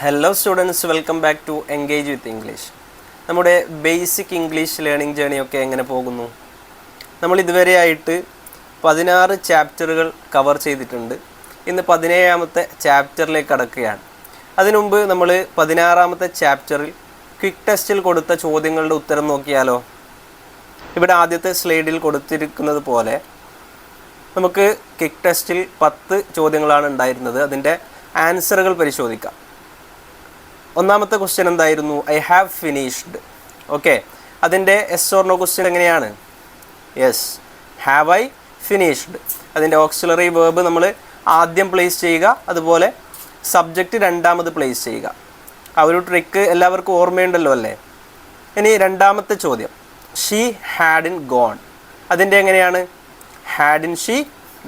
Hello students welcome back to engage with English നമ്മുടെ basic English learning ജേണിയൊക്കെ എങ്ങനെ പോകുന്നു? നമ്മൾ ഇതുവരെ ആയിട്ട് പതിനാറ് ചാപ്റ്ററുകൾ കവർ ചെയ്തിട്ടുണ്ട്. ഇന്ന് പതിനേഴാമത്തെ ചാപ്റ്ററിലേക്ക് കടക്കുകയാണ്. അതിനുമുമ്പ് നമ്മൾ പതിനാറാമത്തെ ചാപ്റ്ററിൽ ക്വിക്ക് ടെസ്റ്റിൽ കൊടുത്ത ചോദ്യങ്ങളുടെ ഉത്തരം നോക്കിയാലോ? ഇവിടെ ആദ്യത്തെ സ്ലൈഡിൽ കൊടുത്തിരിക്കുന്നത് പോലെ നമുക്ക് കിക്ക് ടെസ്റ്റിൽ പത്ത് ചോദ്യങ്ങളാണ് ഉണ്ടായിരുന്നത്. അതിന്റെ ആൻസറുകൾ പരിശോധിക്കാം. ഒന്നാമത്തെ ക്വസ്റ്റ്യൻ എന്തായിരുന്നു? ഐ ഹാവ് ഫിനിഷ്ഡ് ഓക്കെ അതിന്റെ എസ് ഓർണോ ക്വസ്റ്റ്യൻ എങ്ങനെയാണ്? യെസ് ഹാവ് ഐ ഫിനിഷ്ഡ് അതിന്റെ ഓക്സിലറി വേർബ് നമ്മൾ ആദ്യം പ്ലേസ് ചെയ്യുക അതുപോലെ സബ്ജക്റ്റ് രണ്ടാമത് പ്ലേസ് ചെയ്യുക. ആ ഒരു ട്രിക്ക് എല്ലാവർക്കും ഓർമ്മയുണ്ടല്ലോ അല്ലേ? ഇനി രണ്ടാമത്തെ ചോദ്യം. ഷീ ഹാഡ് ഇൻ ഗോൺ അതിന്റെ എങ്ങനെയാണ്? Had in she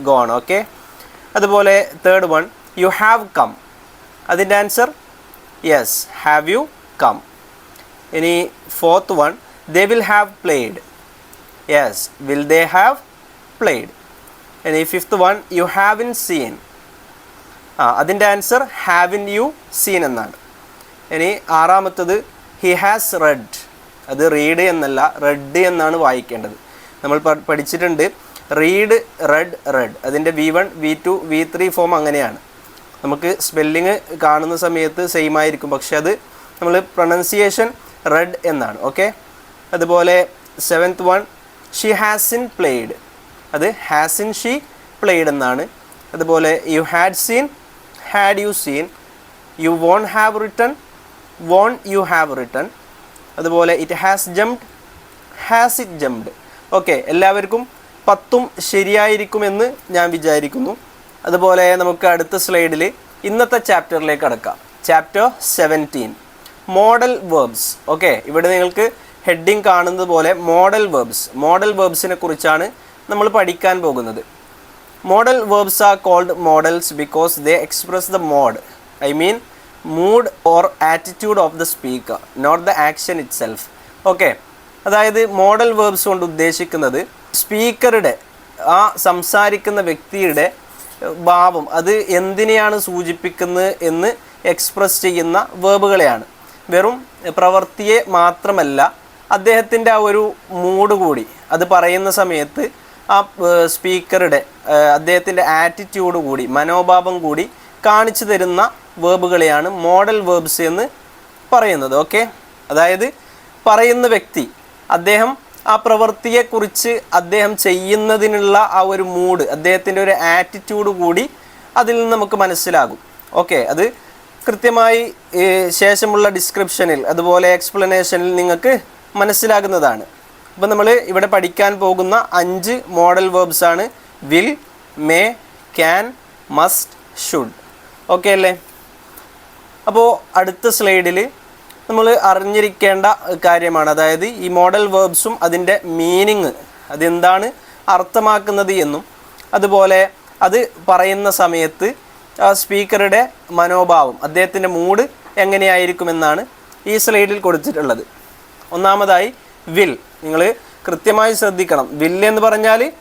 gone okay അതുപോലെ third one you have come അതിന്റെ answer yes have you come ഇനി fourth one they will have played yes will they have played ഇനി fifth one you haven't seen ആ അതിന്റെ answer have in you seen എന്നാണ്. ഇനി ആറാമത്തത് he has red അത് read എന്നല്ല റെഡ് എന്നാണ് വായിക്കേണ്ടത്. നമ്മൾ പഠിച്ചിട്ടുണ്ട് റീഡ് റെഡ് റെഡ് അതിന്റെ V one V two V three form അങ്ങനെയാണ്. നമുക്ക് സ്പെല്ലിങ് കാണുന്ന സമയത്ത് സെയിം ആയിരിക്കും. പക്ഷെ അത് നമ്മൾ പ്രൊണൗൺസിയേഷൻ റെഡ് എന്നാണ് ഓക്കെ അതുപോലെ seventh one she hasn't played അത് ഹാസിൻ ഷീ പ്ലേഡ് എന്നാണ്. അതുപോലെ you had seen had you seen you won't have written won't you have written അതുപോലെ it has jumped has it jumped okay എല്ലാവർക്കും പത്തും ശരിയായിരിക്കുമെന്ന് ഞാൻ വിചാരിക്കുന്നു. അതുപോലെ നമുക്ക് അടുത്ത സ്ലൈഡിൽ ഇന്നത്തെ ചാപ്റ്ററിലേക്ക് അടക്കാം chapter seventeen modal verbs okay ഇവിടെ നിങ്ങൾക്ക് ഹെഡിങ് കാണുന്നത് പോലെ മോഡൽ വേർബ്സ് മോഡൽ വേർബ്സിനെ കുറിച്ചാണ് നമ്മൾ പഠിക്കാൻ പോകുന്നത്. Modal verbs are called modals because they express the mode I mean mood or attitude of the speaker not the action itself okay അതായത് modal verbs കൊണ്ട് ഉദ്ദേശിക്കുന്നത് സ്പീക്കറുടെ ആ സംസാരിക്കുന്ന വ്യക്തിയുടെ ഭാവം അത് എന്തിനെയാണ് സൂചിപ്പിക്കുന്നത് എന്ന് എക്സ്പ്രസ് ചെയ്യുന്ന വേബുകളെയാണ് വെറും പ്രവൃത്തിയെ മാത്രമല്ല അദ്ദേഹത്തിന്റെ ആ ഒരു മൂഡ് കൂടി അത് പറയുന്ന സമയത്ത് ആ സ്പീക്കറുടെ അദ്ദേഹത്തിന്റെ ആറ്റിറ്റ്യൂഡ് കൂടി മനോഭാവം കൂടി കാണിച്ചു തരുന്ന വേബുകളെയാണ് മോഡൽ വേബ്സ് എന്ന് പറയുന്നത് ഓക്കെ അതായത് പറയുന്ന വ്യക്തി അദ്ദേഹം ആ പ്രവൃത്തിയെക്കുറിച്ച് അദ്ദേഹം ചെയ്യുന്നതിനുള്ള ആ ഒരു മൂഡ് അദ്ദേഹത്തിന്റെ ഒരു ആറ്റിറ്റ്യൂഡ് കൂടി അതിൽ നിന്ന് നമുക്ക് മനസ്സിലാകും. ഓക്കെ അത് കൃത്യമായി ശേഷമുള്ള ഡിസ്ക്രിപ്ഷനിൽ അതുപോലെ എക്സ്പ്ലനേഷനിൽ നിങ്ങൾക്ക് മനസ്സിലാകുന്നതാണ്. അപ്പോൾ നമ്മൾ ഇവിടെ പഠിക്കാൻ പോകുന്ന അഞ്ച് മോഡൽ വേർബ്സ് ആണ് will may can must should okay അല്ലേ? അപ്പോൾ അടുത്ത സ്ലൈഡിൽ നമ്മൾ അറിഞ്ഞിരിക്കേണ്ട കാര്യമാണ്. അതായത് ഈ മോഡൽ വേർബ്സും അതിന്റെ മീനിങ് അതെന്താണ് അർത്ഥമാക്കുന്നത് എന്നും അതുപോലെ അത് പറയുന്ന സമയത്ത് സ്പീക്കറുടെ മനോഭാവം അദ്ദേഹത്തിന്റെ മൂഡ് എങ്ങനെയായിരിക്കുമെന്നാണ് ഈ സ്ലൈഡിൽ കൊടുത്തിട്ടുള്ളത്. ഒന്നാമതായി വിൽ നിങ്ങൾ കൃത്യമായി ശ്രദ്ധിക്കണം. വിൽ എന്ന് പറഞ്ഞാൽ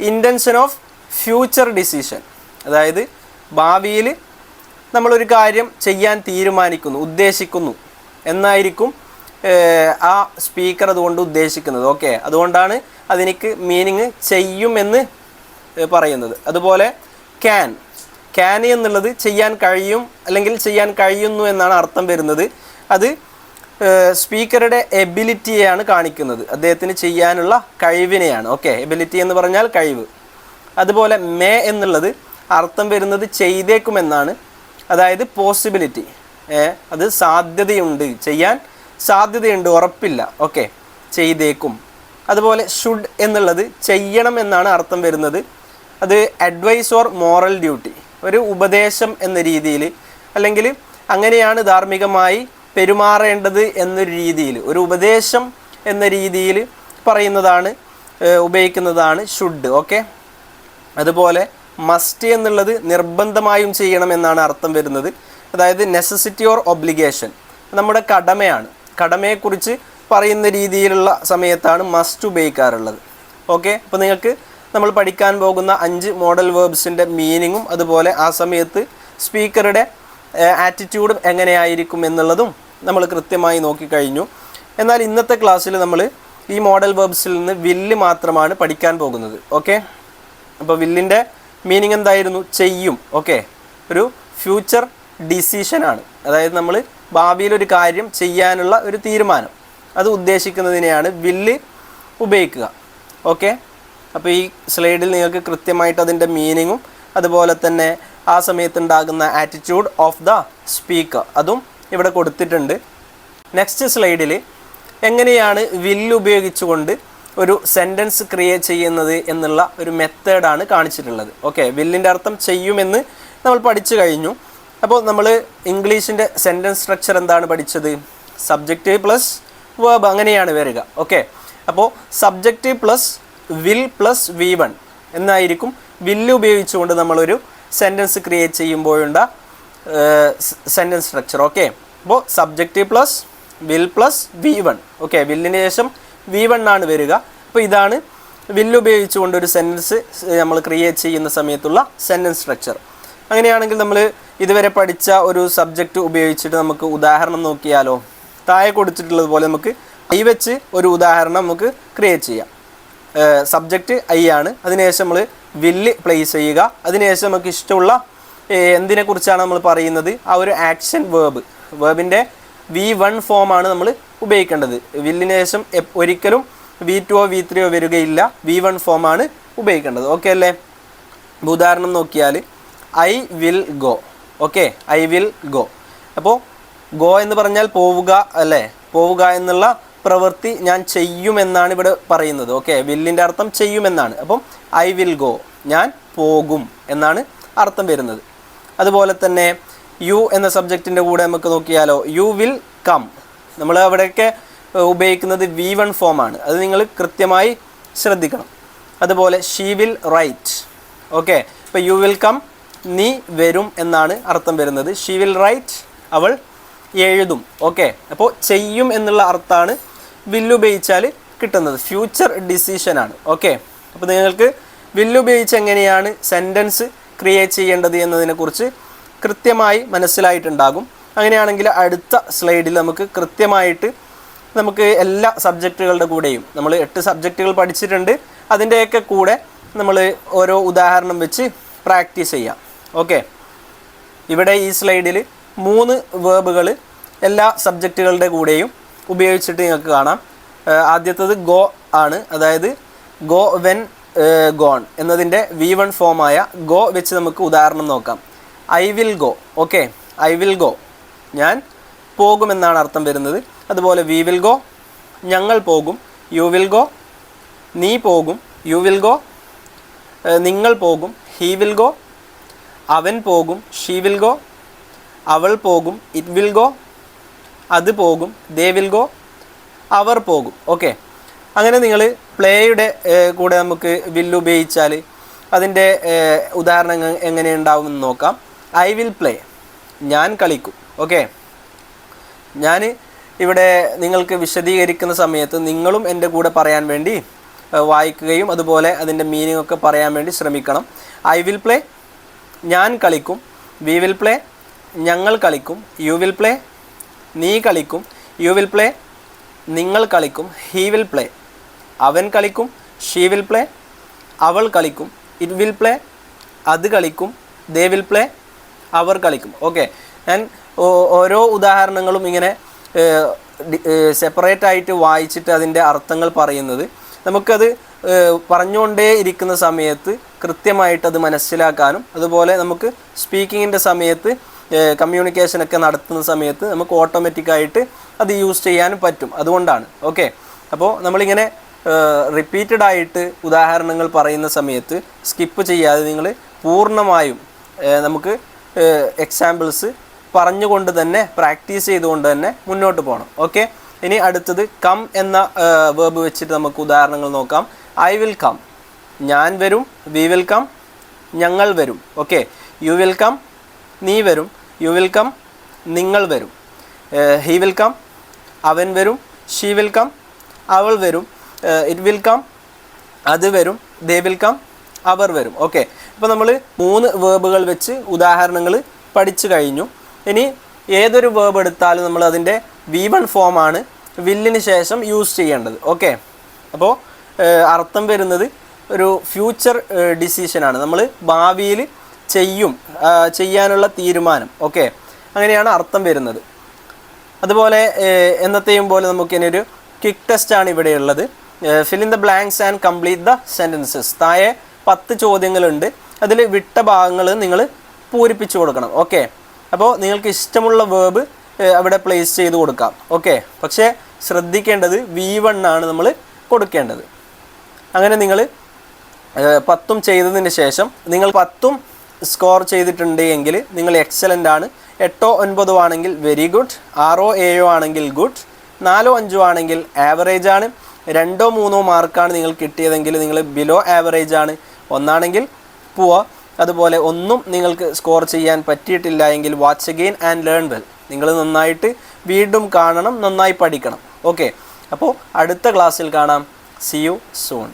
ഇന്റൻഷൻ ഓഫ് ഫ്യൂച്ചർ ഡിസിഷൻ അതായത് ഭാവിയിൽ നമ്മളൊരു കാര്യം ചെയ്യാൻ തീരുമാനിക്കുന്നു ഉദ്ദേശിക്കുന്നു. എന്നായിരിക്കും ആ സ്പീക്കർ അതുകൊണ്ട് ഉദ്ദേശിക്കുന്നത്. ഓക്കെ. അതുകൊണ്ടാണ് അതിനിക്ക് മീനിങ് ചെയ്യും എന്ന് പറയുന്നത്. അതുപോലെ ക്യാൻ ക്യാൻ എന്നുള്ളത് ചെയ്യാൻ കഴിയും അല്ലെങ്കിൽ ചെയ്യാൻ കഴിയുന്നു എന്നാണ് അർത്ഥം വരുന്നത്. അത് സ്പീക്കറുടെ എബിലിറ്റിയെയാണ് കാണിക്കുന്നത്. അദ്ദേഹത്തിന് ചെയ്യാനുള്ള കഴിവിനെയാണ്. ഓക്കെ. എബിലിറ്റി എന്ന് പറഞ്ഞാൽ കഴിവ്. അതുപോലെ മേ എന്നുള്ളത് അർത്ഥം വരുന്നത് ചെയ്തേക്കുമെന്നാണ്. അതായത് പോസിബിലിറ്റി അത് സാധ്യതയുണ്ട്. ചെയ്യാൻ സാധ്യതയുണ്ട് ഉറപ്പില്ല. ഓക്കെ ചെയ്തേക്കും. അതുപോലെ ഷുഡ് എന്നുള്ളത് ചെയ്യണം എന്നാണ് അർത്ഥം വരുന്നത്. അത് അഡ്വൈസ് ഓർ മോറൽ ഡ്യൂട്ടി ഒരു ഉപദേശം എന്ന രീതിയിൽ അല്ലെങ്കിൽ അങ്ങനെയാണ് ധാർമ്മികമായി പെരുമാറേണ്ടത് എന്നൊരു രീതിയിൽ ഒരു ഉപദേശം എന്ന രീതിയിൽ പറയുന്നതാണ് ഉപയോഗിക്കുന്നതാണ് ഷുഡ് ഓക്കെ? അതുപോലെ മസ്റ്റ് എന്നുള്ളത് നിർബന്ധമായും ചെയ്യണം എന്നാണ് അർത്ഥം വരുന്നത്. അതായത് നെസസിറ്റി ഓർ ഒബ്ലിഗേഷൻ നമ്മുടെ കടമയാണ്. കടമയെക്കുറിച്ച് പറയുന്ന രീതിയിലുള്ള സമയത്താണ് മസ്റ്റ് ഉപയോഗിക്കാറുള്ളത്. ഓക്കെ അപ്പോൾ നിങ്ങൾക്ക് നമ്മൾ പഠിക്കാൻ പോകുന്ന അഞ്ച് മോഡൽ വേർബ്സിന്റെ മീനിങ്ങും അതുപോലെ ആ സമയത്ത് സ്പീക്കറുടെ ആറ്റിറ്റ്യൂഡ് എങ്ങനെയായിരിക്കും എന്നുള്ളതും നമ്മൾ കൃത്യമായി നോക്കിക്കഴിഞ്ഞു. എന്നാൽ ഇന്നത്തെ ക്ലാസ്സിൽ നമ്മൾ ഈ മോഡൽ വേർബ്സിൽ നിന്ന് വില്ല് മാത്രമാണ് പഠിക്കാൻ പോകുന്നത്. ഓക്കെ അപ്പോൾ വില്ലിന്റെ മീനിങ് എന്തായിരുന്നു? ചെയ്യും. ഓക്കെ ഒരു ഫ്യൂച്ചർ ഡിസിഷനാണ്. അതായത് നമ്മൾ ഭാവിയിൽ ഒരു കാര്യം ചെയ്യാനുള്ള ഒരു തീരുമാനം. അത് ഉദ്ദേശിക്കുന്നതിനെയാണ് വില്ല് ഉപയോഗിക്കുക. ഓക്കെ? അപ്പോൾ ഈ സ്ലൈഡിൽ നിങ്ങൾക്ക് കൃത്യമായിട്ട് അതിന്റെ മീനിങ്ങും അതുപോലെ തന്നെ ആ സമയത്തുണ്ടാകുന്ന ആറ്റിറ്റ്യൂഡ് ഓഫ് ദ സ്പീക്കർ അതും ഇവിടെ കൊടുത്തിട്ടുണ്ട്. നെക്സ്റ്റ് സ്ലൈഡിൽ എങ്ങനെയാണ് വില്ല് ഉപയോഗിച്ചുകൊണ്ട് ഒരു സെന്റൻസ് ക്രിയേറ്റ് ചെയ്യുന്നത് എന്നുള്ള ഒരു മെത്തേഡാണ് കാണിച്ചിട്ടുള്ളത്. ഓക്കെ? വില്ലിന്റെ അർത്ഥം ചെയ്യുമെന്ന് നമ്മൾ പഠിച്ചു കഴിഞ്ഞു. അപ്പോൾ നമ്മൾ ഇംഗ്ലീഷിന്റെ സെന്റൻസ് സ്ട്രക്ചർ എന്താണ് പഠിച്ചത്? സബ്ജക്റ്റ് പ്ലസ് വേബ് അങ്ങനെയാണ് വരിക. ഓക്കെ അപ്പോൾ subject plus will plus V one എന്നായിരിക്കും വില്ല് ഉപയോഗിച്ചുകൊണ്ട് നമ്മളൊരു സെന്റൻസ് ക്രിയേറ്റ് ചെയ്യുമ്പോഴുണ്ട സെന്റൻസ് സ്ട്രക്ചർ ഓക്കെ അപ്പോൾ subject plus will plus V one okay വില്ലിന് ശേഷം വി വൺ ആണ് വരിക. അപ്പോൾ ഇതാണ് വില്ല് ഉപയോഗിച്ചുകൊണ്ട് ഒരു സെന്റൻസ് നമ്മൾ ക്രിയേറ്റ് ചെയ്യുന്ന സമയത്തുള്ള സെന്റൻസ് സ്ട്രക്ചർ അങ്ങനെയാണെങ്കിൽ നമ്മൾ ഇതുവരെ പഠിച്ച ഒരു സബ്ജക്റ്റ് ഉപയോഗിച്ചിട്ട് നമുക്ക് ഉദാഹരണം നോക്കിയാലോ? താഴെ കൊടുത്തിട്ടുള്ളത് പോലെ നമുക്ക് ഐ വെച്ച് ഒരു ഉദാഹരണം നമുക്ക് ക്രിയേറ്റ് ചെയ്യാം. സബ്ജക്റ്റ് ഐ ആണ്. അതിനുശേഷം നമ്മൾ വില്ല് പ്ലേസ് ചെയ്യുക. അതിനുശേഷം നമുക്ക് ഇഷ്ടമുള്ള എന്തിനെ എന്തിനെക്കുറിച്ചാണ് നമ്മൾ പറയുന്നത്? ആ ഒരു ആക്ഷൻ വേബ് വേബിന്റെ വി വൺ ഫോമാണ് നമ്മൾ ഉപയോഗിക്കേണ്ടത്. വില്ലിന് ശേഷം ഒരിക്കലും വി ടുവോ വി ത്രീയോ വരികയില്ല. വി വൺ ഫോമാണ് ഉപയോഗിക്കേണ്ടത്. ഓക്കെ അല്ലേ? ഉദാഹരണം നോക്കിയാൽ I will go. Okay? I will go. അപ്പോൾ ഗോ എന്ന് പറഞ്ഞാൽ പോവുക അല്ലേ? പോവുക എന്നുള്ള പ്രവൃത്തി ഞാൻ ചെയ്യുമെന്നാണ് ഇവിടെ പറയുന്നത്. ഓക്കെ? വില്ലിന്റെ അർത്ഥം ചെയ്യുമെന്നാണ്. അപ്പം ഐ വിൽ ഗോ. ഞാൻ പോകും എന്നാണ് അർത്ഥം വരുന്നത്. അതുപോലെ തന്നെ യു എന്ന സബ്ജക്റ്റിന്റെ കൂടെ നമുക്ക് നോക്കിയാലോ. You will come. നമ്മൾ അവിടെയൊക്കെ ഉപയോഗിക്കുന്നത് വി വൺ ഫോമാണ് അത് നിങ്ങൾ കൃത്യമായി ശ്രദ്ധിക്കണം. അതുപോലെ ഷീ വിൽ റൈറ്റ്. ഓക്കെ? ഇപ്പോൾ യു വിൽ കം നീ വരും എന്നാണ് അർത്ഥം വരുന്നത്. ഷീ വിൽ റൈറ്റ് അവൾ എഴുതും. ഓക്കെ അപ്പോൾ ചെയ്യും എന്നുള്ള അർത്ഥമാണ് വില്ലുപയോഗിച്ചാൽ കിട്ടുന്നത്. ഫ്യൂച്ചർ ഡിസിഷനാണ് ഓക്കെ അപ്പോൾ നിങ്ങൾക്ക് വില്ലുപയോഗിച്ച് എങ്ങനെയാണ് സെന്റൻസ് ക്രിയേറ്റ് ചെയ്യേണ്ടത് എന്നതിനെക്കുറിച്ച് കൃത്യമായി മനസ്സിലായിട്ടുണ്ടാകും. അങ്ങനെയാണെങ്കിൽ അടുത്ത സ്ലൈഡിൽ നമുക്ക് കൃത്യമായിട്ട് നമുക്ക് എല്ലാ സബ്ജക്റ്റുകളുടെ കൂടെയും നമ്മൾ എട്ട് സബ്ജക്റ്റുകൾ പഠിച്ചിട്ടുണ്ട്. അതിന്റെയൊക്കെ കൂടെ നമ്മൾ ഓരോ ഉദാഹരണം വെച്ച് പ്രാക്ടീസ് ചെയ്യാം. ഓക്കെ. ഇവിടെ ഈ സ്ലൈഡിൽ മൂന്ന് വേബുകൾ എല്ലാ സബ്ജക്റ്റുകളുടെ കൂടെയും ഉപയോഗിച്ചിട്ട് നിങ്ങൾക്ക് കാണാം. ആദ്യത്തത് ഗോ ആണ്. അതായത് ഗോ വെൻ ഗോൺ എന്നതിന്റെ വി വൺ ഫോമായ ഗോ വെച്ച് നമുക്ക് ഉദാഹരണം നോക്കാം. I will go. Okay. I will go. ഞാൻ പോകുമെന്നാണ് അർത്ഥം വരുന്നത്. അതുപോലെ വി വിൽ ഗോ. ഞങ്ങൾ പോകും. You will go. നീ പോകും. You will go. നിങ്ങൾ പോകും. He will go. അവൻ പോകും ഷീ വിൽ ഗോ അവൾ പോകും ഇറ്റ് വിൽ ഗോ അത് പോകും ദേ വിൽ ഗോ അവർ പോകും. ഓക്കെ അങ്ങനെ നിങ്ങൾ പ്ലേയുടെ കൂടെ നമുക്ക് വില്ല് ഉപയോഗിച്ചാൽ അതിന്റെ ഉദാഹരണങ്ങൾ എങ്ങനെ ഉണ്ടാവും എന്ന് നോക്കാം. ഐ വിൽ പ്ലേ ഞാൻ കളിക്കും. ഓക്കെ ഞാൻ ഇവിടെ നിങ്ങൾക്ക് വിശദീകരിക്കുന്ന സമയത്ത് നിങ്ങളും എന്റെ കൂടെ പറയാൻ വേണ്ടി വായിക്കുകയും അതുപോലെ അതിന്റെ മീനിങ് ഒക്കെ പറയാൻ വേണ്ടി ശ്രമിക്കണം. ഐ വിൽ പ്ലേ ഞാൻ കളിക്കും വി വിൽ പ്ലേ ഞങ്ങൾ കളിക്കും യു വിൽ പ്ലേ നീ കളിക്കും യു വിൽ പ്ലേ നിങ്ങൾ കളിക്കും ഹീ വിൽ പ്ലേ അവൻ കളിക്കും ഷീ വിൽ പ്ലേ അവൾ കളിക്കും ഇറ്റ് വിൽ പ്ലേ അത് കളിക്കും ദേ വിൽ പ്ലേ അവർ കളിക്കും. ഓക്കെ ഞാൻ ഓരോ ഉദാഹരണങ്ങളും ഇങ്ങനെ സെപ്പറേറ്റ് ആയിട്ട് വായിച്ചിട്ട് അതിന്റെ അർത്ഥങ്ങൾ പറയുന്നത്. നമുക്കത് പറഞ്ഞുകൊണ്ടേ ഇരിക്കുന്ന സമയത്ത് കൃത്യമായിട്ട് അത് മനസ്സിലാക്കാനും അതുപോലെ നമുക്ക് സ്പീക്കിങ്ങിന്റെ സമയത്ത് കമ്മ്യൂണിക്കേഷനൊക്കെ നടത്തുന്ന സമയത്ത് നമുക്ക് ഓട്ടോമാറ്റിക്കായിട്ട് അത് യൂസ് ചെയ്യാനും പറ്റും. അതുകൊണ്ടാണ്. ഓക്കെ അപ്പോൾ നമ്മളിങ്ങനെ റിപ്പീറ്റഡ് ആയിട്ട് ഉദാഹരണങ്ങൾ പറയുന്ന സമയത്ത് സ്കിപ്പ് ചെയ്യാതെ നിങ്ങൾ പൂർണമായും നമുക്ക് എക്സാമ്പിൾസ് പറഞ്ഞുകൊണ്ട് തന്നെ പ്രാക്ടീസ് ചെയ്തുകൊണ്ട് തന്നെ മുന്നോട്ട് പോകണം. ഓക്കെ ഇനി അടുത്തത് കം എന്ന വേർബ് വെച്ചിട്ട് നമുക്ക് ഉദാഹരണങ്ങൾ നോക്കാം. ഐ വിൽ കം ഞാൻ വരും വി വിൽ കം ഞങ്ങൾ വരും. ഓക്കെ യു വിൽ കം നീ വരും. യു വിൽ കം നിങ്ങൾ വരും. ഹി വിൽ കം അവൻ വരും. ഷീ വിൽ കം അവൾ വരും. ഇറ്റ് വിൽ കം അത് വരും. ദേ വിൽ കം അവർ വരും. ഓക്കെ ഇപ്പോൾ നമ്മൾ മൂന്ന് വേർബുകൾ വെച്ച് ഉദാഹരണങ്ങൾ പഠിച്ചു കഴിഞ്ഞു. ഇനി ഏതൊരു വേർബ് എടുത്താലും നമ്മൾ അതിന്റെ വി വൺ ഫോമാണ് വില്ലിന് ശേഷം യൂസ് ചെയ്യേണ്ടത്. ഓക്കെ അപ്പോൾ അർത്ഥം വരുന്നത് ഒരു ഫ്യൂച്ചർ ഡിസിഷനാണ് നമ്മൾ ഭാവിയിൽ ചെയ്യും ചെയ്യാനുള്ള തീരുമാനം. ഓക്കെ? അങ്ങനെയാണ് അർത്ഥം വരുന്നത്. അതുപോലെ എന്നത്തെയും പോലെ നമുക്ക് ഇനി ഒരു ക്വിക്ക് ടെസ്റ്റ് ആണ് ഇവിടെ ഉള്ളത്. Fill in the blanks and complete the sentences താഴെ പത്ത് ചോദ്യങ്ങളുണ്ട്. അതിൽ വിട്ട ഭാഗങ്ങൾ നിങ്ങൾ പൂരിപ്പിച്ചു കൊടുക്കണം. ഓക്കെ? അപ്പോൾ നിങ്ങൾക്ക് ഇഷ്ടമുള്ള വേർബ് അവിടെ പ്ലേസ് ചെയ്ത് കൊടുക്കാം. ഓക്കെ? പക്ഷേ ശ്രദ്ധിക്കേണ്ടത് വി വൺ ആണ് നമ്മൾ കൊടുക്കേണ്ടത്. അങ്ങനെ നിങ്ങൾ പത്തും ചെയ്തതിന് ശേഷം നിങ്ങൾ പത്തും സ്കോർ ചെയ്തിട്ടുണ്ട് എങ്കിൽ നിങ്ങൾ എക്സലന്റ് ആണ്. എട്ടോ ഒൻപതോ ആണെങ്കിൽ വെരി ഗുഡ്. ആറോ ഏഴോ ആണെങ്കിൽ ഗുഡ്. നാലോ അഞ്ചോ ആണെങ്കിൽ ആവറേജ് ആണ്. രണ്ടോ മൂന്നോ മാർക്കാണ് നിങ്ങൾ കിട്ടിയതെങ്കിൽ നിങ്ങൾ ബിലോ ആവറേജ് ആണ്. ഒന്നാണെങ്കിൽ പൂവ അതുപോലെ ഒന്നും നിങ്ങൾക്ക് സ്കോർ ചെയ്യാൻ പറ്റിയിട്ടില്ല എങ്കിൽ watch again and learn well നിങ്ങൾ നന്നായിട്ട് വീണ്ടും കാണണം നന്നായി പഠിക്കണം. ഓക്കെ അപ്പോൾ അടുത്ത ക്ലാസ്സിൽ കാണാം. C you soon